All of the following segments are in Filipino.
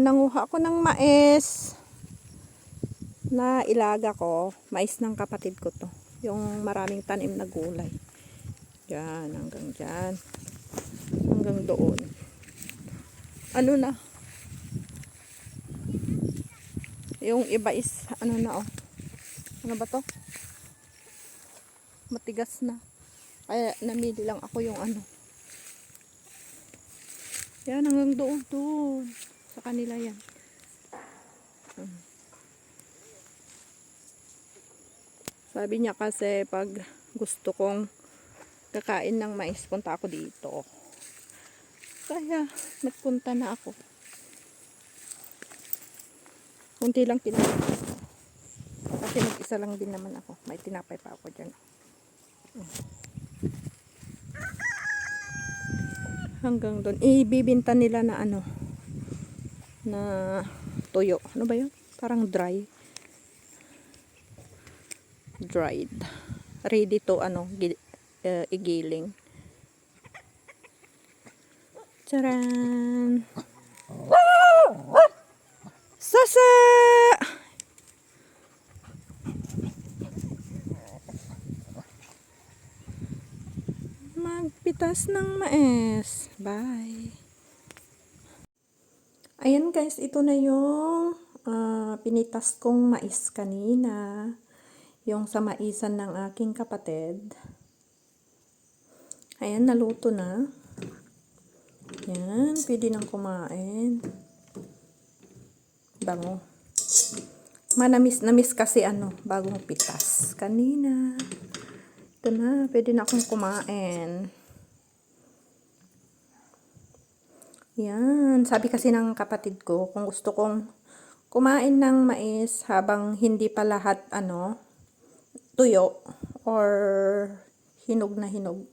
nanguha ako ng mais na ilaga ko. Mais ng kapatid ko to. Yung maraming tanim na gulay. Yan, hanggang dyan. Hanggang doon. Ano na? Yung iba is, ano na oh. Ano ba to? Matigas na. Kaya namili lang ako yung ano. Yan, hanggang doon, doon. Sa kanila yan. Sabi niya kasi pag gusto kong kakain ng mais, punta ako dito. Kaya, nagpunta na ako. Kunti lang kinain. Kasi mag-isa lang din naman ako. May tinapay pa ako dyan. Hanggang doon. Ibibinta nila na ano. Na tuyo. Ano ba yun? Parang dry. Dried. Ready to ano, eh, igiling. Charan! Sasa! Magpitas ng mais. Bye. Ayan guys, ito na yung ah, pinitas kong mais kanina. Yung sa maisan ng aking kapatid. Ayan, naluto na. Yan, pwede nang kumain. Bango. Manamis, namis kasi ano, bagong pitas. Kanina. Ito na, pwede na akong kumain. Yan, sabi kasi ng kapatid ko, kung gusto kong kumain ng mais habang hindi pa lahat ano, tuyo or hinog na hinog,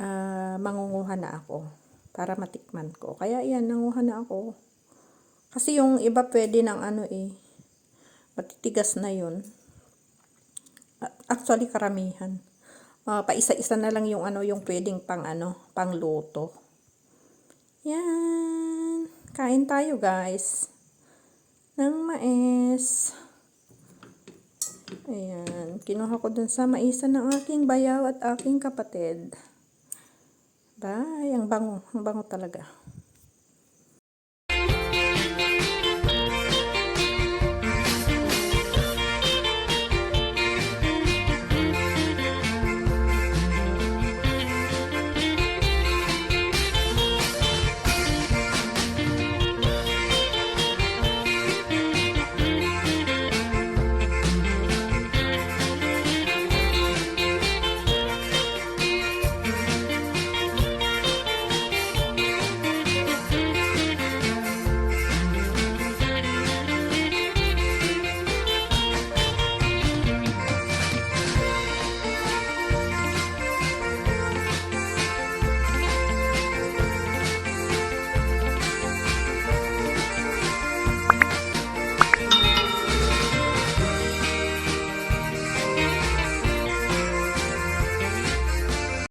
ah, mangunguha na ako para matikman ko. Kaya yan, nanguha na ako. Kasi yung iba pwede ng ano eh, matitigas na yun. A- Actually, karamihan. Ah, paisa-isa na lang yung ano, yung pwedeng pang ano, pang luto. Yan. Kain tayo, guys. Ng mais. Ayan. Kinuha ko dun sa maisan ng aking bayaw at aking kapatid. Bye. Ang bango. Ang bango talaga.